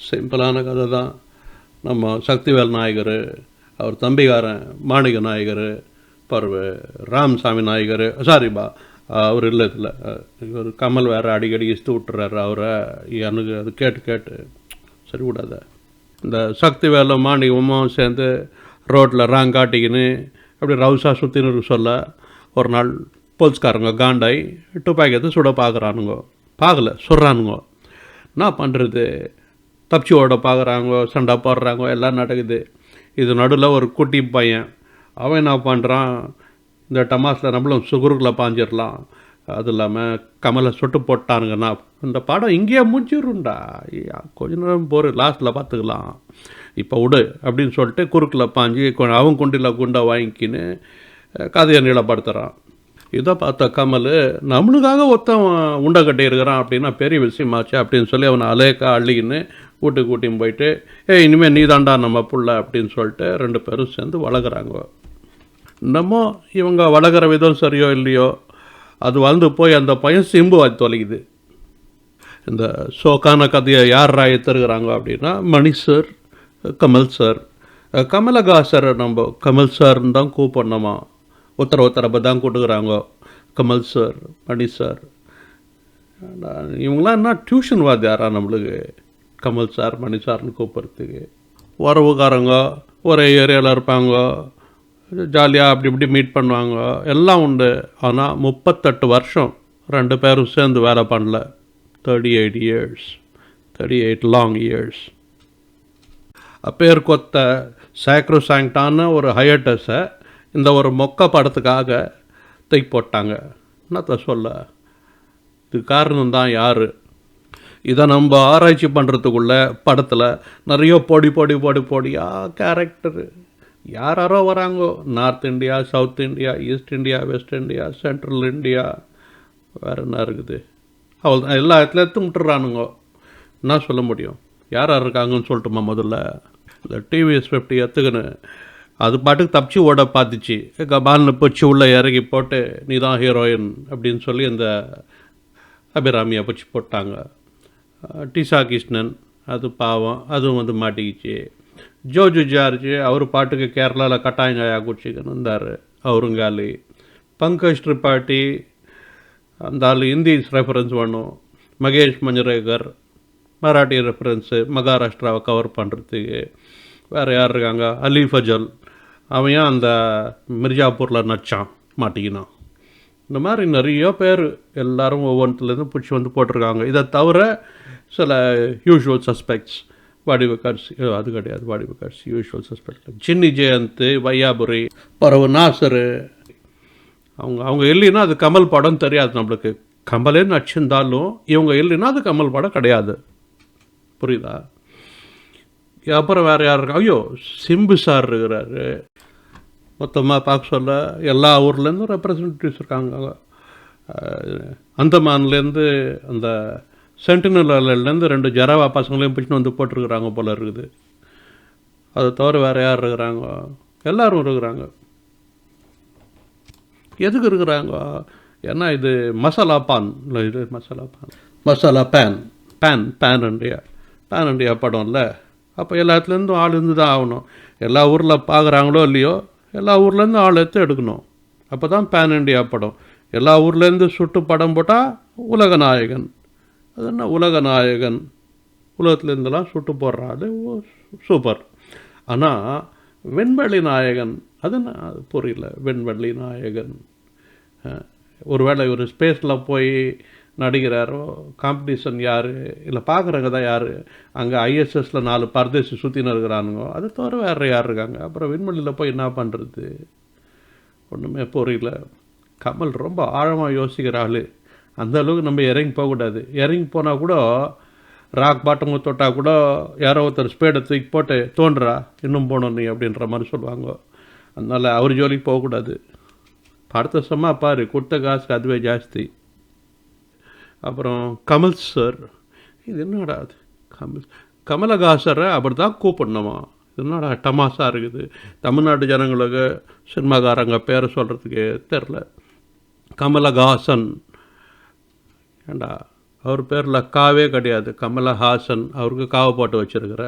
சிம்பிளான கதை தான் நம்ம சக்திவேல் நாயகர் அவர் தம்பிகாரன் மாணிக நாயகர் பருவ ராமசாமி நாயகர் சாரி பா அவர் இல்லை இல்லை இவர் கமல் வேறு அடிக்கடி இஸ்து விட்டுறாரு அவரை. எனக்கு அது கேட்டு கேட்டு சரி விடாத. இந்த சக்தி வேலை மாணிகமும் சேர்ந்து ரோட்டில் ராங் காட்டிக்கின்னு அப்படி ரவுசா சுற்றின்னு சொல்ல ஒரு நாள் போலீஸ்காரங்க காண்டாய் துப்பாக்கியத்தை சுட பார்க்குறானுங்க பார்க்கல சுடுறானுங்க என்ன பண்ணுறது தப்பிச்சு ஓட பார்க்குறாங்க சண்டை போடுறாங்க எல்லாம் நடக்குது. இது நடுவில் ஒரு குட்டி பையன். அவன் என்ன பண்ணுறான் இந்த டமாஸில் நம்மளும் சுகுருக்குள்ள பாஞ்சிடலாம் அது இல்லாமல் கமலை சுட்டு போட்டானுங்கன்னா இந்த படம் இங்கேயே முடிஞ்சிடும்டா ஐயா, கொஞ்ச நேரம் போகிற லாஸ்ட்டில் பார்த்துக்கலாம் இப்போ விடு அப்படின்னு சொல்லிட்டு குறுக்கில் பாஞ்சு கொ- அவன் குண்டில் குண்டை வாங்கிக்கின்னு கதையை நீளப்படுத்துகிறான் இதை பார்த்த கமல் நம்மளுக்காக ஒருத்தன் உண்டை கட்டி இருக்கிறான் அப்படின்னா பெரிய விஷயமாச்சு அப்படின்னு சொல்லி அவனை அலேக்கா அள்ளிக்கின்னு வீட்டுக்கு கூட்டின்னு போயிட்டு ஏ இனிமேல் நீ தாண்டா நம்ம புள்ள அப்படின்னு சொல்லிட்டு ரெண்டு பேரும் சேர்ந்து வளர்க்குறாங்க. நம்ம இவங்க வளர்கிற விதம் சரியோ இல்லையோ அது வளர்ந்து போய் அந்த பையன் சிம்பு வாய் தொலைக்குது இந்த சோக்கான கதையை யார் ராயத்திருக்கிறாங்க அப்படின்னா மணி சார் கமல் சார். கமலஹாசரை நம்ம கமல் சார்னு தான் கூப்பிடணுமா? உத்தர ஒருத்தரை தான் கூட்டுக்கிறாங்க. Kamal sir Mani sir. இவங்களாம் என்ன டியூஷன் வாத்தியாரா நம்மளுக்கு? கமல் சார் மணி சார்னு கூப்பிட்றதுக்கு. உறவுக்காரங்க ஒரே ஏரியாவில் இருப்பாங்க. ஜாலியாக அப்படி இப்படி மீட் பண்ணுவாங்க. எல்லாம் உண்டு. ஆனால் முப்பத்தெட்டு வருஷம் ரெண்டு பேரும் சேர்ந்து வேலை பண்ணல. Thirty eight years thirty eight long years அப்பேர் கொத்த சாக்ரோசாங்டான ஒரு ஹையட்டஸை இந்த ஒரு மொக்க படத்துக்காக தூக்கி போட்டாங்க. என்னத்த சொல்ல? இது காரணம் தான் யார்? இதை நம்ம ஆராய்ச்சி பண்ணுறதுக்குள்ள படத்தில் நிறைய பொடி பொடி பொடி பொடியாக கேரக்டரு யார் யாரோ வராங்கோ. North India south India east India west India central India வேறு என்ன இருக்குது? அவள் எல்லா இடத்துல எடுத்து விட்டுறானுங்கோ என்ன சொல்ல முடியும்? யார் யார் இருக்காங்கன்னு சொல்லட்டுமா முதல்ல? இல்லை டிவிஎஸ் ஃபிஃப்டி எத்துக்குன்னு. அது பாட்டுக்கு தப்பிச்சு ஓட பார்த்துச்சு. கபாலில் பிடிச்சி உள்ளே இறங்கி போட்டு நீ தான் ஹீரோயின் அப்படின்னு சொல்லி இந்த அபிராமியை பிடிச்சி போட்டாங்க. டிசா கிருஷ்ணன் அது பாவம் அதுவும் வந்து மாட்டிக்கிச்சு. ஜோஜு ஜார்ஜ் அவர் பாட்டுக்கு கேரளாவில் கட்டாயங்காயா குடிச்சிக்கன்னு இருந்தார் அவருங்காலி. பங்கஜ் திரிபாட்டி அந்த ஆள் ஹிந்தி ரெஃபரன்ஸ் வேணும். மகேஷ் மஞ்சரேகர் மராட்டி ரெஃபரன்ஸு மகாராஷ்டிராவை கவர் பண்ணுறதுக்கு வேறு யார் இருக்காங்க? அலி ஃபஜல் அவன் அந்த மிர்ஜாப்பூரில் நடிச்சான் மாட்டிக்கினான். இந்த மாதிரி நிறைய பேர் எல்லாரும் ஒவ்வொன்றுலேருந்து பிடிச்சி வந்து போட்டிருக்காங்க. இதை தவிர சில யூஷுவல் சஸ்பெக்ட்ஸ் வாடிவக்கார்ஸ் அது கிடையாது வாடிவக்கார்ஸ் யூஷுவல் சஸ்பெக்ட் சின்னி ஜெயந்த் வையாபுரி பரவு நாசர். அவங்க அவங்க இல்லைன்னா அது கமல் படம் தெரியாது நம்மளுக்கு. கமலே நடிச்சிருந்தாலும் இவங்க இல்லைன்னா அது கமல் படம் கிடையாது. புரியுதா? அப்புறம் வேறு யார் இருக்கா? ஐயோ சிம்பு சார் இருக்கிறாரு. மொத்தமாக பார்க்க சொல்ல எல்லா ஊர்லேருந்தும் ரெப்ரசன்டேட்டிவ்ஸ் இருக்காங்க. அந்தமான்லேருந்து அந்த சென்டினல்லேருந்து ரெண்டு ஜராவா பசங்களையும் பிடிச்சின்னு வந்து போட்டிருக்கிறாங்க போல இருக்குது. அதை தவிர வேறு யார் இருக்கிறாங்க? எல்லாரும் இருக்கிறாங்க. எதுக்கு இருக்கிறாங்க? ஏன்னா இது? மசாலா பான் இல்லை இது masala pan masala pan pan pan India. Pan India படம்ல. அப்போ எல்லா இடத்துலேருந்தும் ஆள் இருந்து தான் ஆகணும். எல்லா ஊரில் பார்க்குறாங்களோ இல்லையோ எல்லா ஊர்லேருந்து ஆள் எடுத்து எடுக்கணும். அப்போ தான் பேன் இண்டியா படம். எல்லா ஊர்லேருந்து சுட்டு படம் போட்டால் உலக நாயகன் அது என்ன உலக நாயகன்? உலகத்துலேருந்தெல்லாம் சுட்டு போடுற ஆள் சூப்பர். ஆனால் வெண்வெளி நாயகன் அது என்ன அது புரியல. வெண்வெளி நாயகன். ஒருவேளை ஒரு ஸ்பேஸில் போய் நடிக்கிறாரோ காம்படிஷன் யார்? இல்லை பார்க்குறவங்க தான் யார்? அங்கே ஐஎஸ்எஸில் நாலு பரதேசி சுற்றின்னு இருக்கிறானுங்க அதை தவிர வேறு யார் இருக்காங்க? அப்புறம் விண்வெளியில் போய் என்ன பண்ணுறது ஒன்றுமே புரியல. கமல் ரொம்ப ஆழமாக யோசிக்கிற ஆள் அந்த அளவுக்கு நம்ம இறங்கி போகக்கூடாது. இறங்கி போனால் கூட ராக் பாட்டம் தொட்டால் கூட யாரோ ஒருத்தர் ஸ்பேடை தூக்கி போட்டு தோன்றா இன்னும் போகணும் நீ அப்படின்ற மாதிரி சொல்லுவாங்க. அதனால் அவர் ஜோலிக்கு போகக்கூடாது. அடுத்த சம்மா பாரு கொடுத்த காசுக்கு அதுவே ஜாஸ்தி. அப்புறம் கமல் சார் இது என்னடா அது? கமல் கமலஹாசரை அப்படி தான் கூப்பிடணுமா? என்னடா டமாஸா இருக்குது? தமிழ்நாட்டு ஜனங்களுக்கு சினிமாக்காரங்க பேரை சொல்கிறதுக்கு தெரில கமலஹாசன் ஏண்டா? அவர் பேரில் காவே கிடையாது. கமலஹாசன் அவருக்கு காவை போட்டு வச்சுருக்கிற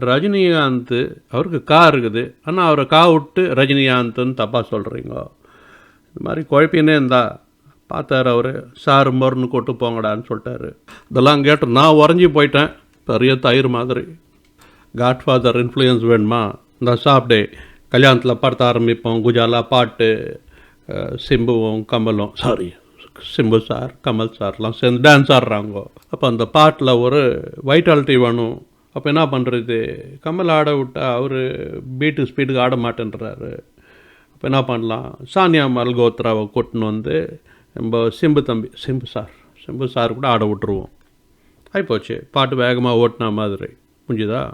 ரஜினிகாந்த் அவருக்கு கா இருக்குது. ஆனால் அவரை கா விட்டு ரஜினிகாந்த்னு தப்பாக சொல்கிறீங்க இந்த மாதிரி குழப்பினே இருந்தா பார்த்தாரு அவர். சார் மருன்னு கொட்டு போங்கடான்னு சொல்லிட்டாரு. இதெல்லாம் கேட்டு நான் உறைஞ்சி போயிட்டேன். பெரிய தயிர் மாதிரி. காட்ஃபாதர் இன்ஃப்ளூயன்ஸ் வேணுமா? இந்த சாப்பிடே. கல்யாணத்தில் படத்த ஆரம்பிப்போம். குஜாலா பாட்டு சிம்புவும் கமலும். சாரி சிம்பு சார் கமல் சார்லாம் சேர்ந்து டான்ஸ் ஆடுறாங்க. அப்போ அந்த பாட்டில் ஒரு வைட்டாலிட்டி வேணும் அப்போ என்ன பண்ணுறது கமல் ஆட விட்டா அவர் பீட்டு ஸ்பீடுக்கு ஆட மாட்டேன்றாரு. அப்போ என்ன பண்ணலாம்? சானியா மல்கோத்ராவை கூட்டின்னு வந்து நம்ம சிம்பு தம்பி சிம்பு சார் சிம்பு சார் கூட ஆட விட்டுருவோம். ஆகிப்போச்சு பாட்டு வேகமாக ஓட்டின மாதிரி. புரிஞ்சுதா?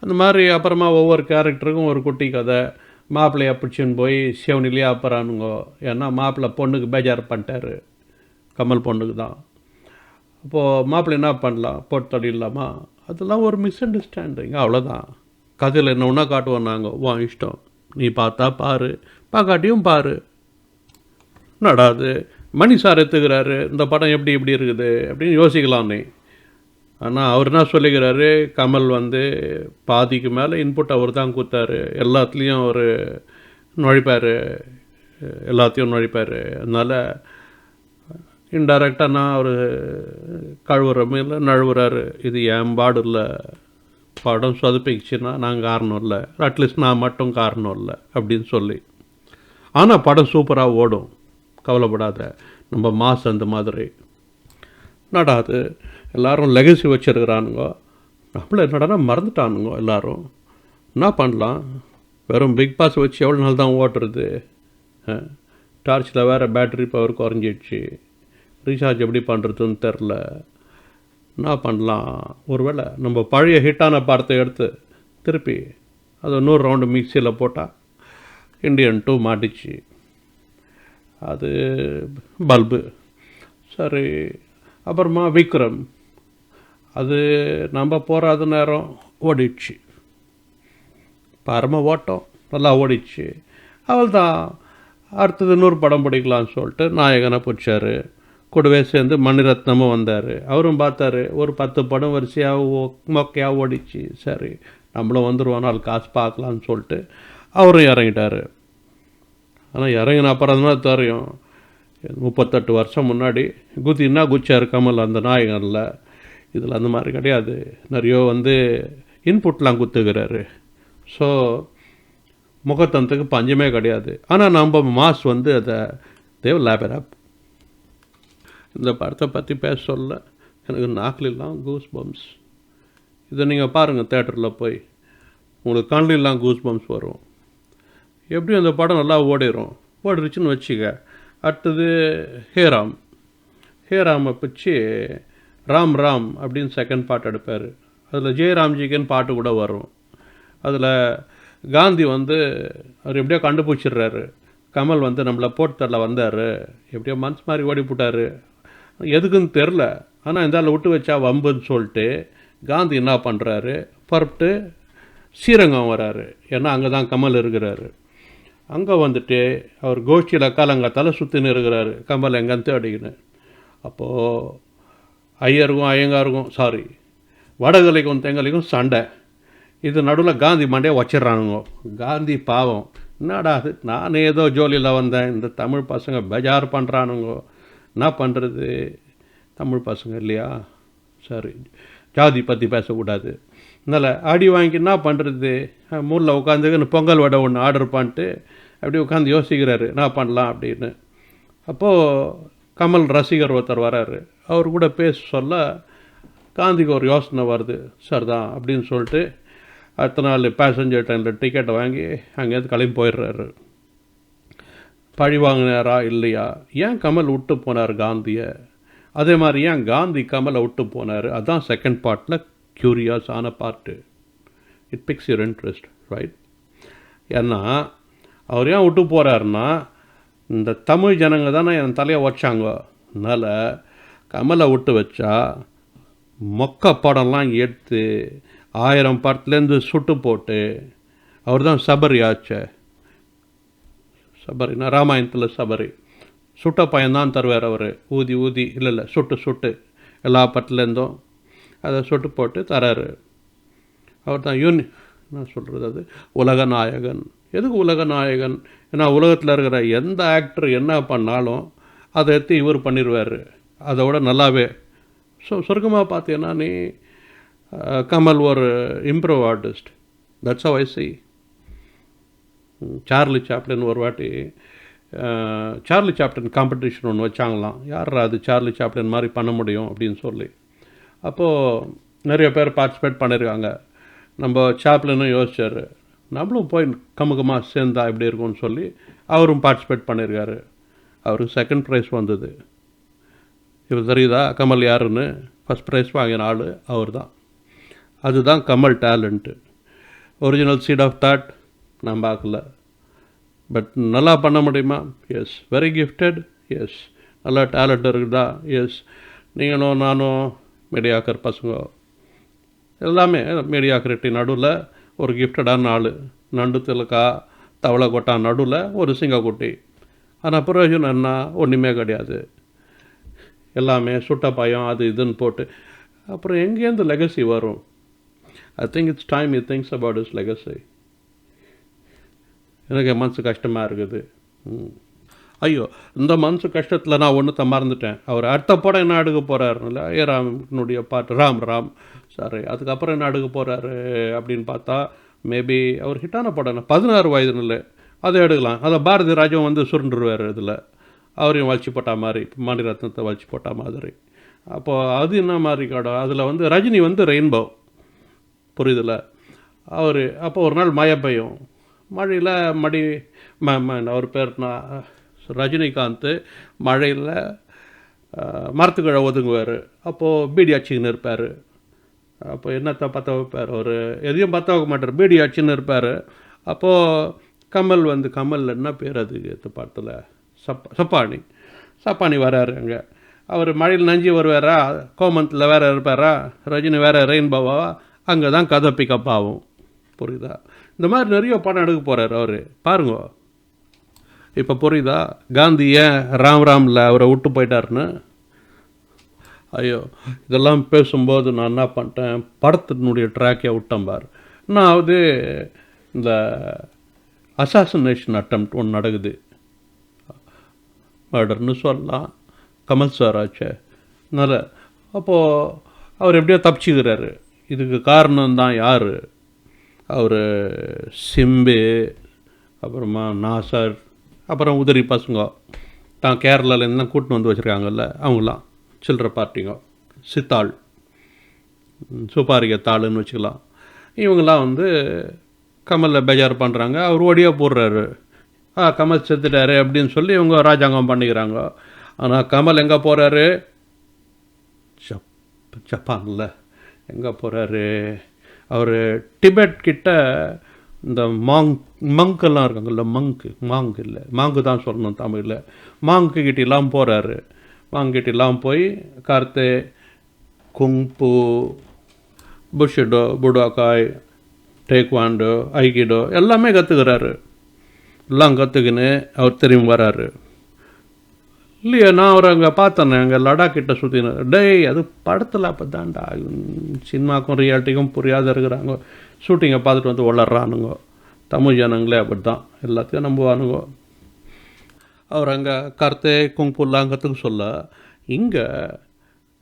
அந்த மாதிரி அப்புறமா ஒவ்வொரு கேரக்டருக்கும் ஒரு குட்டி கதை. மாப்பிள்ளைய பிடிச்சின்னு போய் சிவனிலேயே அப்புறானுங்கோ ஏன்னா மாப்பிள்ளை பொண்ணுக்கு பேஜார் பண்ணிட்டாரு. கமல் பொண்ணுக்கு தான். அப்போது மாப்பிள்ளை என்ன பண்ணலாம்? போட்டு தள்ளிடலாமா? அதெல்லாம் ஒரு மிஸ் அண்டர்ஸ்டாண்டிங் அவ்வளோதான் கதையில் என்ன ஒன்றா காட்டுவோம் நாங்கள் வா இஷ்டம். நீ பார்த்தா பாரு. பார்க்காட்டியும் பாரு. நடாது மணி சார் எடுத்துக்கிறாரு இந்த படம் எப்படி இப்படி இருக்குது? அப்படின்னு யோசிக்கலாம் நீ. ஆனால் அவர் என்ன சொல்லிக்கிறாரு கமல் வந்து பாதிக்கு மேலே இன்புட் அவர் தான் கொடுத்தாரு. எல்லாத்துலேயும் அவர் நுழைப்பார். எல்லாத்தையும் நுழைப்பார். அதனால் இன்டைரக்டாக நான் அவர் கழுவுற மேல நழுவுறாரு. இது என் பாடு இல்லை படம் சொதப்பிச்சுன்னா நான் காரணம் இல்லை. அட்லீஸ்ட் நான் மட்டும் காரணம் இல்லை அப்படின்னு சொல்லி. ஆனால் படம் சூப்பராக ஓடும். கவலைப்படாத. நம்ம மாஸ் அந்த மாதிரி. நடாது. எல்லாரும் லெகசி வச்சுருக்கிறானுங்க. நம்மள என்னடனா மறந்துட்டானுங்க எல்லோரும். என்ன பண்ணலாம்? வெறும் பிக் பாஸ் வச்சு எவ்வளோ நாள் தான் ஓட்டுறது? டார்ச்சில் வேறு பேட்டரி பவர் குறைஞ்சிடுச்சு. ரீசார்ஜ் எப்படி பண்ணுறதுன்னு தெரில என்ன பண்ணலாம்? ஒருவேளை நம்ம பழைய ஹிட்டான படத்தை எடுத்து திருப்பி அதை நூறு ரவுண்டு மிக்சியில் போட்டால் இண்டியன் டூ மாட்டிச்சு. அது பல்பு சரி. அப்புறமா விக்ரம். அது நம்ம போகாத நேரம் ஓடிடுச்சு. பரம ஓட்டம் நல்லா ஓடிச்சு அவள் தான் அடுத்தது இன்னொரு படம் பிடிக்கலான்னு சொல்லிட்டு நாயகனை பிடிச்சார். கூடவே சேர்ந்து மணிரத்னமும் வந்தார். அவரும் பார்த்தாரு ஒரு பத்து படம் வரிசையாக மொக்கையாக ஓடிச்சு. சரி நம்மளும் வந்துடுவோம் நாள் காசு பார்க்கலான்னு சொல்லிட்டு அவரும் இறங்கிட்டார். ஆனால் இறங்கின அப்புறம் தான் தெரியும் முப்பத்தெட்டு வருஷம் முன்னாடி குத்தின்னா குச்சியாக இருக்காமல் அந்த நாயகனில். இதில் அந்த மாதிரி கிடையாது. நிறைய வந்து இன்புட்லாம் குத்துக்கிறாரு ஸோ முகத்தனத்துக்கு பஞ்சமே கிடையாது. ஆனால் நம்ம மாஸ் வந்து அதை தேவ் லேபரப் இந்த படத்தை பற்றி பேச சொல்ல எனக்கு நாக்கிலெல்லாம் கூஸ் பம்ப்ஸ் இதை நீங்கள் பாருங்கள் தேட்டரில் போய். உங்களுக்கு கண்ணிலெல்லாம் கூஸ் பம்ப்ஸ் வரும். எப்படியும் அந்த படம் நல்லா ஓடிடும் ஓடிடுச்சுன்னு வச்சுக்க. அடுத்தது ஹேராம். ஹேராமை பிச்சு ராம் ராம் அப்படின்னு செகண்ட் பாட்டு எடுப்பார். அதில் ஜெயராம்ஜிக்குன்னு பாட்டு கூட வரும். அதில் காந்தி வந்து அவர் எப்படியோ கண்டுபிடிச்சிடுறாரு. கமல் வந்து நம்மளை போட்டு வந்தார். எப்படியோ மனசு மாதிரி ஓடி போட்டார். எதுக்குன்னு தெரில ஆனால் இந்த விட்டு வச்சா வம்புன்னு சொல்லிட்டு காந்தி என்ன பண்ணுறாரு புறப்பட்டு ஸ்ரீரங்கம் வராரு. ஏன்னா அங்கே தான் கமல் இருக்கிறாரு. அங்கே வந்துட்டு அவர் கோஷ்டியில் காலங்காத்தால் சுற்றின்னு இருக்கிறாரு. கமல் எங்கன்னு தேடிக்கின்னு. அப்போது ஐயருக்கும் ஐயங்காருக்கும் சாரி வடகலைக்கும் தெங்கலைக்கும் சண்டை. இது நடுவில் காந்தி மண்டையை வச்சிடுறானுங்க. காந்தி பாவம். என்னடா அது நான் ஏதோ ஜோலியில் வந்தேன். இந்த தமிழ் பசங்க பெஜார் பண்ணுறானுங்கோ என்ன பண்ணுறது தமிழ் பசங்க இல்லையா? சரி ஜாதி பற்றி பேசக்கூடாது. அதனால் அடி வாங்கி என்ன பண்ணுறது மூலில் உட்காந்துக்குன்னு பொங்கல் வடை ஒன்று ஆர்டர் பண்ணிட்டு அப்படி உட்காந்து யோசிக்கிறாரு. என்ன பண்ணலாம் அப்படின்னு. அப்போது கமல் ரசிகர் ஒருத்தர் வராரு. அவர் கூட பேச சொல்ல காந்திக்கு ஒரு யோசனை வருது சார் தான் அப்படின்னு சொல்லிட்டு அடுத்த நாள் பேசஞ்சர் ட்ரெயினில் டிக்கெட்டை வாங்கி அங்கேருந்து கிளம்பி போயிடுறாரு. பழி வாங்கினாரா இல்லையா? ஏன் கமல் விட்டு போனார் காந்தியை? அதே மாதிரி ஏன் காந்தி கமலை விட்டு போனார்? அதான் செகண்ட் பார்ட்டில் க்யூரியாஸ் ஆன part it picks your interest right ஏன்னா அவர் ஏன் விட்டு போகிறாருன்னா இந்த தமிழ் ஜனங்க தானே என் தலையை வச்சாங்க அதனால் கமலை விட்டு வச்சா மொக்க படம்லாம் எடுத்து ஆயிரம் படத்துலேருந்து சுட்டு போட்டு அவர் தான் சபரி ஆச்ச. சபரினா ராமாயணத்தில் சபரி. சுட்ட பையன்தான் தருவார் அவர். ஊதி ஊதி இல்லை இல்லை சுட்டு சுட்டு எல்லா படத்துலேருந்தும் அதை சுட்டு போட்டு தராரு. அவர் தான் யூனி என்ன சொல்கிறது அது? உலக நாயகன் எதுக்கு உலக நாயகன் ஏன்னா உலகத்தில் இருக்கிற எந்த ஆக்டர் என்ன பண்ணாலும் அதை எடுத்து இவர் பண்ணிடுவார் அதோட நல்லாவே. ஸோ சுருக்கமாக பார்த்தீங்கன்னா நீ கமல் ஒரு improv artist that's I see Charlie Chaplin ஒரு வாட்டி சார்லி சாப்ளின் காம்படிஷன் ஒன்று வச்சாங்களாம். யார் அது சார்லி சாப்ளின் மாதிரி பண்ண முடியும் அப்படின்னு சொல்லி. அப்போது நிறைய பேர் பார்ட்டிசிபேட் பண்ணியிருக்காங்க நம்ம சாப்ளினும் யோசிச்சார். நம்மளும் போய் கமுகமாக சேர்ந்தா எப்படி இருக்கும்னு சொல்லி அவரும் பார்ட்டிசிபேட் பண்ணியிருக்காரு அவருக்கு செகண்ட் ப்ரைஸ் வந்தது. இவர் தெரியுதா? கமல் யாருன்னு? ஃபஸ்ட் ப்ரைஸ் வாங்கின ஆள் அவர் தான் அதுதான் Kamal talent original seat of thought நான் பார்க்கல. பட் நல்லா பண்ண முடியுமா? எஸ் வெரி கிஃப்டட் எஸ் நல்லா டேலண்ட் இருக்குதா? எஸ் நீங்களும் நானும் மீடியாக்கர் பசங்க. எல்லாமே மீடியாக்கரிட்டி நடுவில் ஒரு கிஃப்டடான ஆள் நண்டு திலக்கா தவளை கொட்டா நடுவில் ஒரு சிங்கக்குட்டி. ஆனால் பிரயோஜனம் என்ன? ஒன்றுமே கிடையாது. எல்லாமே சுட்டப்பாயம் அது இதுன்னு போட்டு. அப்புறம் எங்கேருந்து லெகசி வரும்? ஐ திங்க் இட்ஸ் டைம் இ திங்ஸ் அபவுட் இஸ் லெகசி எனக்கு மனசு கஷ்டமாக இருக்குது. ம். ஐயோ இந்த மனசு கஷ்டத்தில் நான் ஒன்று மறந்துட்டேன். அவர் அடுத்த படம் என்ன அடுக்க போகிறாருல ஏ ராமனுடைய பாட்டு ராம் ராம். சாரி அதுக்கப்புறம் என்ன அடுக்க போகிறாரு அப்படின்னு பார்த்தா மேபி அவர் ஹிட்டான படம் பதினாறு வயதுல அதை எடுக்கலாம். அதை பாரதி ராஜம் வந்து சுருண்டுருவார் இதில். அவரையும் வலிச்சு போட்டா மாதிரி மணிரத்னத்தை வளர்ச்சி போட்டா மாதிரி. அப்போது அது என்ன மாதிரி கடை? அதில் வந்து ரஜினி வந்து ரெயின்போ புரியுதுல? அவர் அப்போ ஒரு நாள் மழை பெய்யும் மழையில் மடி ம அவர் பேர்னா ரஜினிகாந்த் மழையில் மரத்துக்கிழ ஒதுங்குவார். அப்போது பீடி அடிச்சுக்கின்னு இருப்பார். அப்போ என்னத்தை பற்ற வைப்பார் ஒரு எதையும் பற்ற வைக்க மாட்டார். பீடி அடிச்சுன்னு இருப்பார். அப்போது கமல் வந்து கமல் என்ன பேர் அது? இந்த படத்தில்? சப் சப்பானி. சப்பானி வராரு அங்கே. அவர் மழையில் நஞ்சி வருவாரா? கோமந்தில் வேறு இருப்பாரா? ரஜினி வேறு ரெயின்போவா? அங்கே தான் கதை பிக்கப் ஆகும். புரியுதா? இந்த மாதிரி நிறைய படம் எடுக்க போகிறார் அவர். பாருங்க. இப்போ புரியுதா? காந்தி ஏன் ராம் ராமில் அவரை விட்டு போயிட்டாருன்னு? ஐயோ இதெல்லாம் பேசும்போது நான் என்ன பண்ணிட்டேன்? படத்தினுடைய ட்ராக்கே விட்டேன் பார். நான் வந்து இந்த அசாசினேஷன் அட்டம் ஒன்று நடக்குது. மர்டர்னு சொல்லலாம். கமல் சார் ஆச்சே. அதனால் அப்போது அவர் எப்படியோ தப்பிச்சுக்கிறாரு. இதுக்கு காரணம் தான் யார்? அவர் சிம்பு அப்புறமா நாசர் அப்புறம் உதிரி பசங்க தான் கேரளாலேருந்து தான் கூட்டின்னு வந்து வச்சுருக்காங்கல்ல அவங்களாம் சில்லற பார்ட்டிங்க சித்தாள் ம், சுப்பாரிக தாளுன்னு வச்சுக்கலாம். இவங்கெல்லாம் வந்து கமலை பேஜார் பண்ணுறாங்க அவர் ஓடியா போடுறாரு. ஆ கமல் செத்துட்டாரு அப்படின்னு சொல்லி இவங்க ராஜாங்கம் பண்ணிக்கிறாங்க. ஆனால் கமல் எங்கே போகிறாரு ஜப் ஜப்பானில். எங்கே போகிறாரு அவர் டிபெட் கிட்ட இந்த மாங் மங்கெல்லாம் இருக்காங்கல்ல மங்கு மாங்கு இல்லை. மாங்கு தான் சொல்லணும் தமிழில். மாங்கு கிட்டலாம் போகிறாரு மாங்கிட்டலாம் போய் கார்த்தே குங்பு புஷிடோ புடோக்காய் டேக்வாண்டோ ஐகிடோ எல்லாமே கற்றுக்கிறாரு எல்லாம் கற்றுக்கின்னு அவர் திரும்பி வராரு. இல்லையா நான் அவர் அங்கே பார்த்தேன் அங்கே லடாக் கிட்ட சுற்றினேன் டேய் அது படத்தில் அப்போ தான்டா சினிமாக்கும் ரியாலிட்டிக்கும் புரியாத இருக்கிறாங்க. ஷூட்டிங்கை பார்த்துட்டு வந்து வளர்றானுங்க தமிழ் ஜனங்களே அப்படி தான் எல்லாத்தையும் நம்புவானுங்க. அவர் அங்கே கருத்தே குங்குலாம் கற்றுக்க சொல்ல இங்கே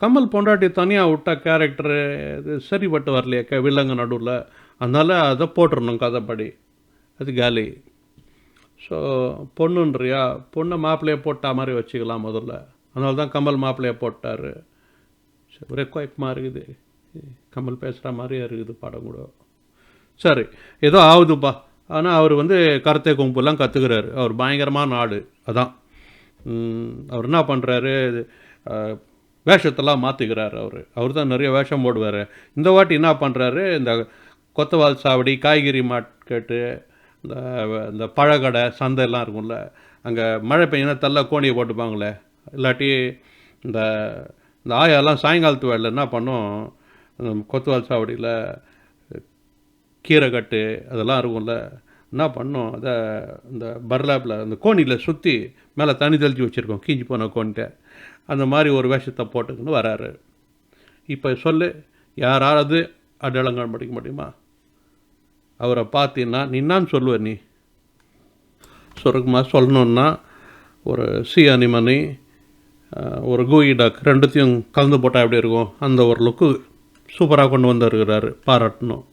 கமல் பொண்டாட்டி தனியாக விட்டா கேரக்டரு இது சரிப்பட்டு வரலையே வில்லங்க நடுவில். அதனால் அதை போட்டுடணும் கதைப்படி. அது காலி. ஸோ பொண்ணுன்றியா? பொண்ணை மாப்பிள்ளையை போட்டா மாதிரி வச்சுக்கலாம் முதல்ல. அதனால தான் கமல் மாப்பிள்ளையை போட்டார். சரி, ஒரே குழப்பமாக இருக்குது. கமல் பேசுகிற மாதிரியே இருக்குது படம் கூட. சரி ஏதோ ஆகுதுப்பா ஆனால் அவர் வந்து கருத்தை கும்புலாம் கற்றுக்கிறாரு அவர் பயங்கரமான ஆடு அதான். அவர் என்ன பண்ணுறாரு வேஷத்தெல்லாம் மாற்றிக்கிறாரு அவர். அவர் தான் நிறைய வேஷம் போடுவார். இந்த வாட்டி என்ன பண்ணுறாரு இந்த கொத்தவால் சாவடி காய்கறி மார்க்கெட்டு இந்த இந்த பழக்கடை சந்தையெல்லாம் இருக்கும்ல அங்கே மழை பெய்யினா தள்ள கோணியை போட்டுப்பாங்களே இல்லாட்டி இந்த இந்த ஆயாலாம் சாயங்காலத்து வேலையில் என்ன பண்ணும் அந்த கொத்தவால் சாவடியில் கீரைக்கட்டு அதெல்லாம் இருக்கும்ல என்ன பண்ணும் அதை இந்த பர்லாப்பில் அந்த கோணியில் சுற்றி மேலே தண்ணி தெளித்து வச்சுருக்கோம் கீஞ்சி போன கோணிட்ட. அந்த மாதிரி ஒரு வேஷத்தை போட்டுக்கின்னு வராரு. இப்போ சொல்லு யாராவது அடையாளம் கண்டுபிடிக்க முடியுமா? அவரை பார்த்தீங்கன்னா நீ என்னான்னு சொல்லுவ நீ? சுருக்கமாக சொல்லணுன்னா ஒரு சி அனிமனி ஒரு கூயி டாக் ரெண்டுத்தையும் கலந்து போட்டால் எப்படி இருக்கும்? அந்த ஒரு லுக்கு சூப்பராக கொண்டு வந்திருக்கிறாரு பாராட்டணும்.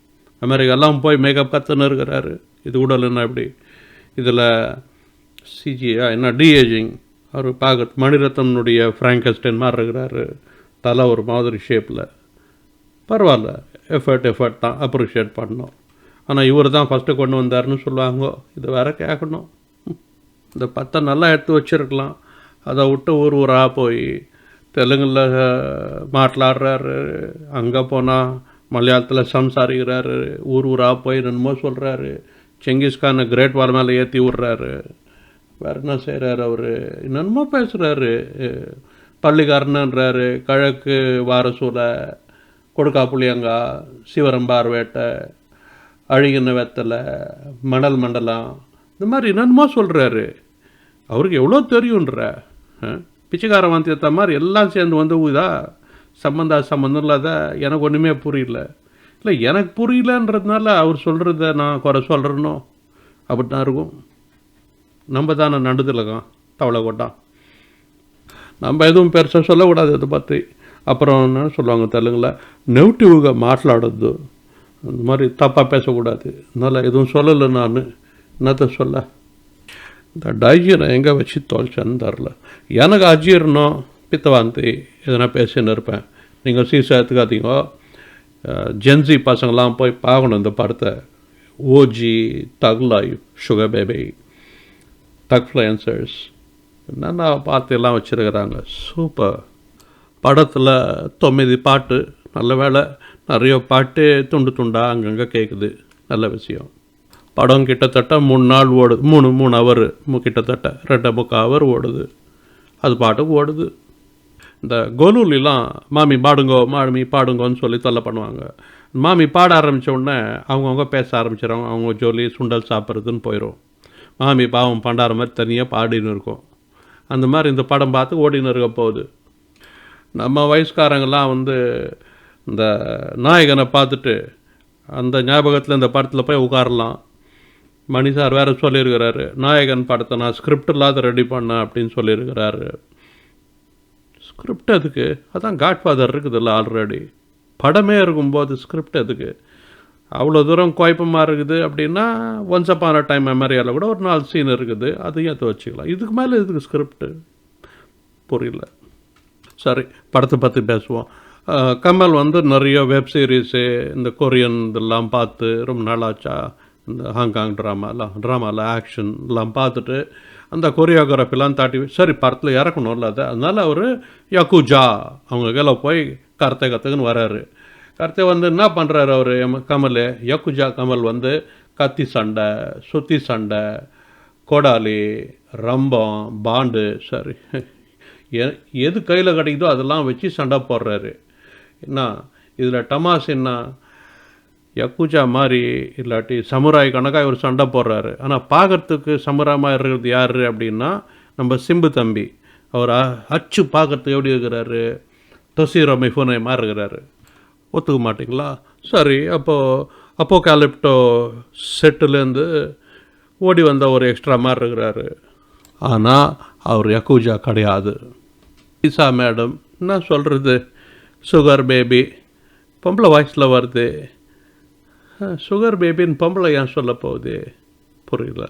அமெரிக்காலாம் போய் மேக்கப் கற்றுன்னு இருக்கிறாரு. இது உடல்னா எப்படி? இதில் சிஜியா என்ன டிஏஜிங் அவர் பார்க்க மணிரத்னனுடைய ஃப்ராங்கஸ்டன் மாதிரி இருக்கிறாரு. தலை ஒரு மாதிரி ஷேப்பில் பரவாயில்ல. எஃபர்ட் எஃபர்ட் தான். அப்ரிஷியேட் பண்ணோம் ஆனால் இவர் தான் ஃபஸ்ட்டு கொண்டு வந்தாருன்னு சொல்லுவாங்க. இது வேற கேட்கணும் இந்த பத்தை நல்லா எடுத்து வச்சிருக்கலாம். அதை விட்டு ஊர் ஊராக போய் தெலுங்கில் மாట్లాடுறாரு அங்கே போனால் மலையாளத்தில் சம்சாரிக்கிறாரு. ஊர் ஊராக போய் என்னமோ சொல்கிறாரு செங்கிஸ்கானை கிரேட் வால் மேலே ஏற்றி விட்றாரு. வேற என்ன செய்கிறாரு அவர்? என்னென்னமோ பேசுகிறாரு பள்ளிக்காரன்ன்றாரு கிழக்கு வாரசூலை கொடுக்கா புளியங்கா சிவரம்பார் வேட்டை அழுகின வெத்தலை மணல் மண்டலம் இந்த மாதிரி என்னென்னமோ சொல்கிறாரு அவருக்கு எவ்வளோ தெரியுன்ற பிச்சைக்காரன் வந்து மாதிரி எல்லாம் சேர்ந்து வந்து இதா சம்மந்தா சம்மந்தம் இல்லாத எனக்கு ஒன்றுமே புரியல. இல்லை எனக்கு புரியலன்றதுனால அவர் சொல்கிறத நான் குறை சொல்கிறேனோ அப்படி தான் இருக்கும். நம்ம தானே நடுதிலகம் தவளை கொட்டான் நம்ம எதுவும் பெருசாக சொல்லக்கூடாது இதை பற்றி அப்புறம் என்ன சொல்லுவாங்க தெலுங்கில்? நெகட்டிவ்గా మాట్లాడద్దు அந்த மாதிரி தப்பாக பேசக்கூடாது. அதனால் எதுவும் சொல்லலை நான். என்னத்த சொல்ல? இந்த டைஜியனை எங்கே வச்சு தொலைச்சேன்னு தெரில. எனக்கு அஜீரணம் பித்தவாந்தி எதனா பேசின்னு இருப்பேன். நீங்கள் சீசாக எடுத்துக்காதீங்க. ஜென்சி பசங்களாம் போய் பார்க்கணும் இந்த படத்தை. ஓஜி தகுலாய் சுகர் பேபி தக்ஃப்ளயன்சர்ஸ் என்னென்ன பார்த்து எல்லாம் வச்சுருக்கிறாங்க. சூப்பர் படத்தில் தொம்மிதி பாட்டு நல்ல வேலை நிறைய பாட்டு துண்டு துண்டாக அங்கங்கே கேட்குது நல்ல விஷயம். படம் கிட்டத்தட்ட மூணு நாள் ஓடுது மூணு மூணு ஹவர் கிட்டத்தட்ட ரெண்டு முக்கால் ஹவர் ஓடுது. அது பாட்டுக்கு ஓடுது. இந்த கோலூர்லாம் மாமி பாடுங்கோ மாமி பாடுங்கோன்னு சொல்லி தொல்லை பண்ணுவாங்க. மாமி பாட ஆரம்பித்த உடனே அவங்கவுங்க பேச ஆரம்பிச்சிடும் அவங்க ஜோலி சுண்டல் சாப்பிட்றதுன்னு போயிடும் மாமி பாவம் பண்டார மாதிரி தனியாக பாடின்னு இருக்கும். அந்த மாதிரி இந்த படம் பார்த்து ஓடின்னு இருக்க போகுது. நம்ம வயசுக்காரங்கெல்லாம் வந்து இந்த நாயகனை பார்த்துட்டு அந்த ஞாபகத்தில் இந்த படத்தில் போய் உட்காரலாம். மணி சார் வேறு சொல்லியிருக்கிறாரு நாயகன் படத்தை நான் ஸ்கிரிப்ட் இல்லாத ரெடி பண்ணேன் அப்படின்னு சொல்லியிருக்கிறாரு. ஸ்கிரிப்ட் அதுக்கு அதான் காட்ஃபாதர் இருக்குதுல்ல ஆல்ரெடி படமே இருக்கும்போது ஸ்கிரிப்ட் அதுக்கு அவ்வளோ தூரம் குழப்பமாக இருக்குது அப்படின்னா ஒன்ஸ் அப்பான டைம் மெமரியால் கூட ஒரு நாலு சீன் இருக்குது அதையும் எடுத்து வச்சுக்கலாம். இதுக்கு மேலே இதுக்கு ஸ்கிரிப்டு புரியல. சரி படத்தை பற்றி பேசுவோம். கமல் வந்து நிறைய வெப் சீரிஸு இந்த கொரியன் இதெல்லாம் பார்த்து ரொம்ப நாளாச்சா இந்த ஹாங்காங் ட்ராமாலாம் ட்ராமாவில் ஆக்ஷன் எல்லாம் பார்த்துட்டு அந்த கொரியோகிராஃபிலாம் தாட்டி சரி படத்தில் இறக்கணும்ல அதை. அதனால் அவர் யக்குஜா அவங்க கீழே போய் கருத்தை கற்றுக்குன்னு வராரு. கருத்தை வந்து என்ன பண்ணுறாரு அவர் கமல்? யக்குஜா கமல் வந்து கத்தி சண்டை சுத்தி சண்டை கோடாலி ரம்பம் பாண்டு சரி எ- எது கையில் கிடைக்குதோ அதெல்லாம் வச்சு சண்டை போடுறாரு. என்ன? இதில் டமாஸ் என்ன? யக்குஜா மாதிரி இல்லாட்டி சமுராய் கணக்காக இவர் சண்டை போடுறாரு. ஆனால் பார்க்கறதுக்கு சமுராயமாக இருக்கிறது யார் அப்படின்னா நம்ம சிம்பு தம்பி. அவர் அச்சு பார்க்கறதுக்கு எப்படி இருக்கிறாரு? தொசீரோ மிஃபுனை மாதிரி இருக்கிறாரு. ஒத்துக்க மாட்டிங்களா? சரி அப்போது அப்போ கேலிப்டோ செட்டுலேருந்து ஓடி வந்த ஒரு எக்ஸ்ட்ரா மாதிரி இருக்கிறாரு. ஆனால் அவர் யக்குஜா கிடையாது. ஈசா மேடம் என்ன சொல்கிறது சுகர் பேபி பொம்பளை வாய்ஸில் வருது. சுகர் பேபின்னு பொம்பளை ஏன் சொல்ல போகுது? புரியல.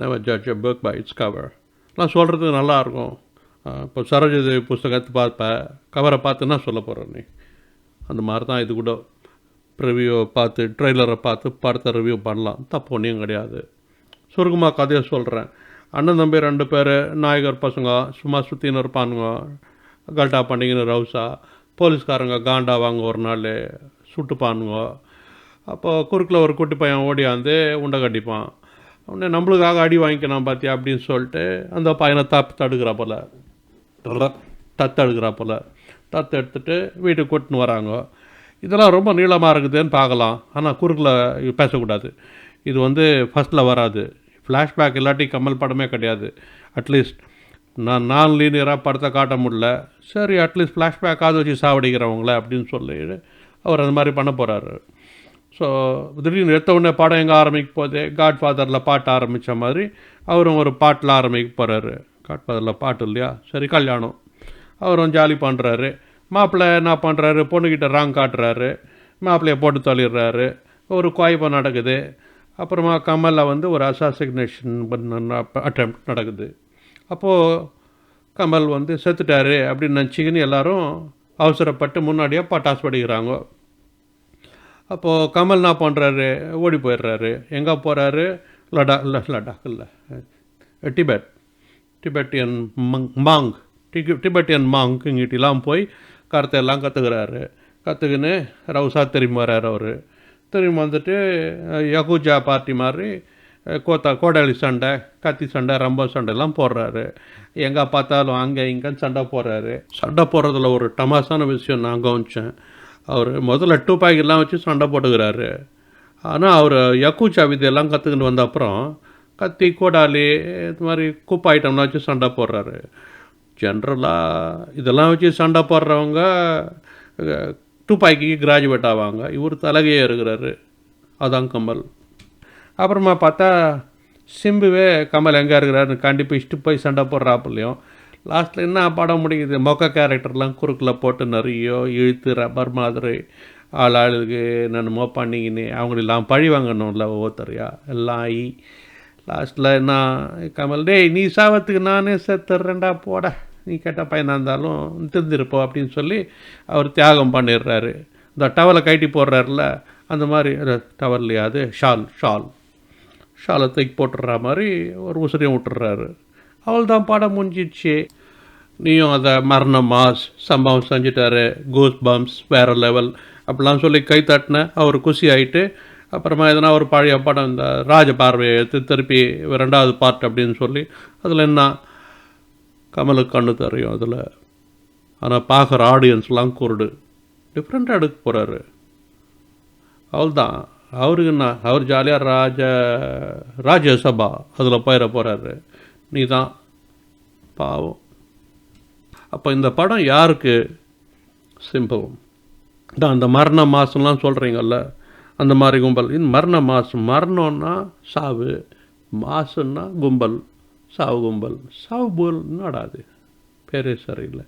நம்ம judge book by its cover நான் சொல்கிறது நல்லாயிருக்கும் இப்போ சரோஜதேவி புஸ்தகத்தை பார்ப்பேன் கவரை பார்த்து நான் சொல்ல போகிறேன் நீ? அந்த மாதிரி தான் இது கூட. ரிவ்யூவை பார்த்து ட்ரெய்லரை பார்த்து படத்தை ரிவ்யூ பண்ணலாம். தப்பு ஒன்றும் கிடையாது. சுருக்கமாக கதையை சொல்கிறேன் அண்ணன் தம்பி ரெண்டு பேர் நாயகர் பசங்க சும்மா சுற்றின்னு இருப்பானுங்க. கல்ட்டா பண்ணிக்கின்னு ரவுசா. போலீஸ்காரங்க காண்டாவாங்க ஒரு நாள் சுட்டுப்பானுங்க. அப்போ குறுக்கில் ஒரு குட்டி பையன் ஓடியாந்து உண்டை கட்டிப்பான். உடனே நம்மளுக்காக அடி வாங்கிக்கணும் பார்த்தியா அப்படின்னு சொல்லிட்டு அந்த பையனை தப்பு தடுக்கிறா போல. தத்து எடுக்கிறா போல. தத்து எடுத்துட்டு வீட்டுக்கு கூட்டின்னு வராங்க. இதெல்லாம் ரொம்ப நீளமாக இருக்குதுன்னு பார்க்கலாம். ஆனால் குறுக்கில் பேசக்கூடாது. இது வந்து ஃபஸ்ட்டில் வராது. ஃப்ளாஷ்பேக் இல்லாட்டி கமல் படமே கிடையாது. அட்லீஸ்ட் நான் நான் லீனியராக படத்தை காட்ட முடியல. சரி அட்லீஸ்ட் ஃப்ளாஷ்பேக்காவது வச்சு சாவடிக்கிறவங்கள அப்படின்னு சொல்லி அவர் அந்த மாதிரி பண்ண போகிறாரு ஸோ திடீர்னு எடுத்த உடனே படம் எங்கே ஆரம்பிக்க போதே காட் ஃபாதரில் பாட்டு ஆரம்பித்த மாதிரி அவரும் ஒரு பாட்டில் ஆரம்பிக்க போகிறாரு காட் ஃபாதரில் பாட்டு இல்லையா? சரி கல்யாணம். அவரும் ஜாலி பண்ணுறாரு மாப்பிள்ளை என்ன பண்ணுறாரு பொண்ணுக்கிட்ட ராங் காட்டுறாரு. மாப்பிள்ளையை போட்டு தள்ளிடுறாரு. ஒரு குவாய்ப்பு நடக்குது. அப்புறமா கமலில் வந்து ஒரு அசாசிக்னேஷன் பண்ண அட்டம் நடக்குது. அப்போது கமல் வந்து செத்துட்டாரு அப்படின்னு நினச்சிக்கின்னு எல்லாரும் அவசரப்பட்டு முன்னாடியே பட்டாசு படிக்கிறாங்க அப்போது கமல் என்ன பண்ணுறாரு ஓடி போயிடுறாரு. எங்கே போகிறாரு லடா இல்லை லடாக் இல்லை. டிபெட் டிபெட்டியன் மங் மாங் டிகி டிபெட்டியன் மாங்குங்கிட்டலாம் போய் கருத்தை எல்லாம் கற்றுக்கிறாரு கற்றுக்கின்னு ரவுசா திரும்பி வர்றார் அவர். திரும்பி வந்துட்டு யகுஜா பார்ட்டி மாதிரி கோத்தா கோடாளி சண்டை கத்தி சண்டை ரம்ப சண்டைலாம் போடுறாரு. எங்கே பார்த்தாலும் அங்கே இங்கேன்னு சண்டை போடுறாரு. சண்டை போடுறதுல ஒரு டமாசான விஷயம் நான் கவனிச்சேன். அவர் முதல்ல டூ பாக்கெட்லாம் வச்சு சண்டை போட்டுக்கிறாரு. ஆனால் அவர் யக்கூச்சா விதையெல்லாம் கற்றுக்கிட்டு வந்த அப்புறம் கத்தி கோடாலி இது மாதிரி குப்பை ஐட்டம்லாம் வச்சு சண்டை போடுறாரு. ஜென்ரலாக இதெல்லாம் வச்சு சண்டை போடுறவங்க துப்பாக்கிக்கு கிராஜுவேட் ஆவாங்க. இவர் தலகையே இருக்கிறாரு. அதான் கமல் அப்புறமா பார்த்தா சிம்புவே கமல் எங்கே இருக்கிறாருன்னு கண்டிப்பாக இஷ்டு போய் சண்டை போடுறாப்புலையும். லாஸ்ட்டில் என்ன படம் முடியுது? மொக்க கேரக்டர்லாம் குறுக்கில் போட்டு நிறைய இழுத்து ரப்பர் மாதிரி ஆள் ஆளுக்கு என்னென்னமோ பண்ணிக்கின்னு அவங்களெல்லாம் பழி வாங்கணும்ல ஒவ்வொருத்தரையா? எல்லாம் ஆகி லாஸ்ட்டில் என்ன கமல் டேய் நீ சாவத்துக்கு நானே செத்துறேன்டா போட. நீ கேட்டால் பையனாக இருந்தாலும் திருந்திருப்போம் அப்படின்னு சொல்லி அவர் தியாகம் பண்ணிடுறாரு. இந்த டவலை கட்டி போடுறாருல அந்த மாதிரி டவர்லையாது ஷால் ஷால். ஷாலை தூக்கி போட்டுடுற மாதிரி ஒரு உசிரியம் விட்டுறாரு அவள் தான் படம் முடிஞ்சிடுச்சு. நீயும் அதை மரண மாஸ் சம்பவம் செஞ்சுட்டாரு. கோஸ் பம்ப்ஸ் வேறு லெவல் அப்படிலாம் சொல்லி கை தட்டின அவர் குஷி ஆயிட்டு அப்புறமா எதனா ஒரு பழைய படம் இந்த ராஜ பார்வையை எடுத்து திருப்பி ரெண்டாவது பார்ட் அப்படின்னு சொல்லி அதில் என்ன கமலுக்கு கண்ணு தெரியும் அதில். ஆனால் பார்க்குற ஆடியன்ஸ்லாம் குருடு. டிஃப்ரெண்ட்டாக எடுக்க போகிறாரு அவள்தான். அவருக்கு என்ன? அவர் ஜாலியாக ராஜ ராஜ்யசபா அதில் போயிட போகிறாரு நீ தான் பாவம். அப்போ இந்த படம் யாருக்கு சிம்பிள் தான் அந்த மரண மாதம்லாம் சொல்கிறீங்கல்ல அந்த மாதிரி கும்பல். இந்த மரண மாதம் மரணம்னா சாவு. மாசுன்னா கும்பல். சாவு கும்பல். சாவு கும்பல் நடாது பேரே சரியில்லை.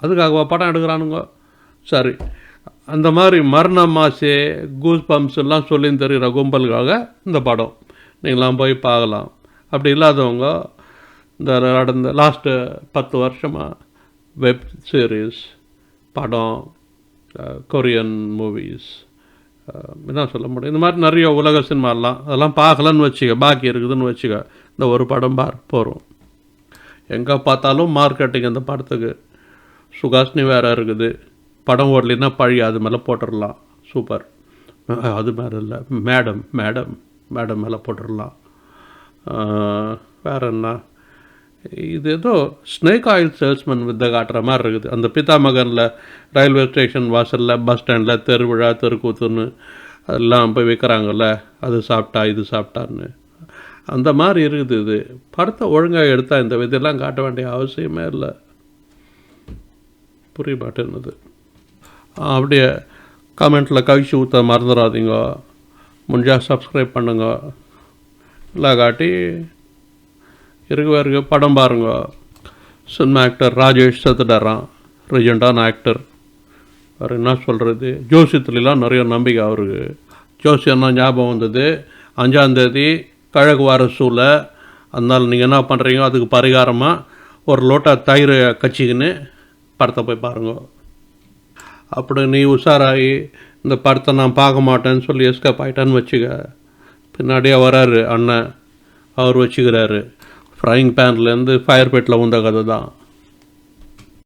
அதுக்காகவா படம் எடுக்கிறானுங்க? சரி. அந்த மாதிரி மரண மாசே கூஸ் பம்ப்ஸ் எல்லாம் சொல்லி தருகிற கும்பலுக்காக இந்த படம். நீங்களாம் போய் பார்க்கலாம். அப்படி இல்லாதவங்க இந்த நடந்த லாஸ்ட்டு பத்து வருஷமாக வெப் சீரிஸ் படம் கொரியன் மூவிஸ் என்ன சொல்ல முடியும். இந்த மாதிரி நிறைய உலக சினிமாலாம் அதெல்லாம் பார்க்கலன்னு வச்சுக்க பாக்கி இருக்குதுன்னு வச்சுக்க இந்த ஒரு படம் பார் போகிறோம் எங்கே பார்த்தாலும் மார்க்கெட்டிங் அந்த படத்துக்கு சுகாசினி வேறு இருக்குது. படம் ஓடலைன்னா பழி அது மேலே போட்டுடலாம் சூப்பர். அது மேலே இல்லை. மேடம் மேடம் மேடம் மேலே போட்டுடலாம் வேற என்ன? இது ஏதோ ஸ்னேக் ஆயில் சேல்ஸ்மேன் வித்தை காட்டுற மாதிரி இருக்குது. அந்த பிதாமகனில் ரயில்வே ஸ்டேஷன் வாசலில் பஸ் ஸ்டாண்டில் தெருவிழா தெருக்கூத்துன்னு அதெல்லாம் போய் விற்கிறாங்கல்ல அது சாப்பிட்டா இது சாப்பிட்டான்னு. அந்த மாதிரி இருக்குது இது. படத்தை ஒழுங்காக எடுத்தால் இந்த விதையெல்லாம் காட்ட வேண்டிய அவசியமே இல்லை. புரிய மாட்டேன்னுது அப்படியே கமெண்ட்டில் கவிச்சு ஊற்ற மறந்துடாதீங்க முடிஞ்சால் சப்ஸ்கிரைப் பண்ணுங்க. இல்லாகாட்டி இருக்க இருக்க. படம் பாருங்க. சினிமா ஆக்டர் ராஜேஷ் செத்துட்டாரான் ரிஜெண்டான ஆக்டர் அவர் என்ன சொல்கிறது ஜோசியத்துலலாம் நிறைய நம்பிக்கை அவருக்கு. ஜோசியம்னா ஞாபகம் வந்தது? அஞ்சாந்தேதி கழகு வார சூழ அதனால் நீங்கள் என்ன பண்ணுறீங்க அதுக்கு பரிகாரமாக ஒரு லோட்டா தயிர் கச்சிக்கின்னு படத்தை போய் பாருங்க. அப்படி நீ உஷாராகி இந்த படத்தை நான் பார்க்க மாட்டேன்னு சொல்லி எஸ்கேப் ஆகிட்டான்னு வச்சுக்க. பின்னாடியே வராரு அண்ணன். அவர் வச்சுக்கிறாரு. ஃப்ரைங் பேன்லேருந்து ஃபயர் பெட்டில் உந்த கதை தான்.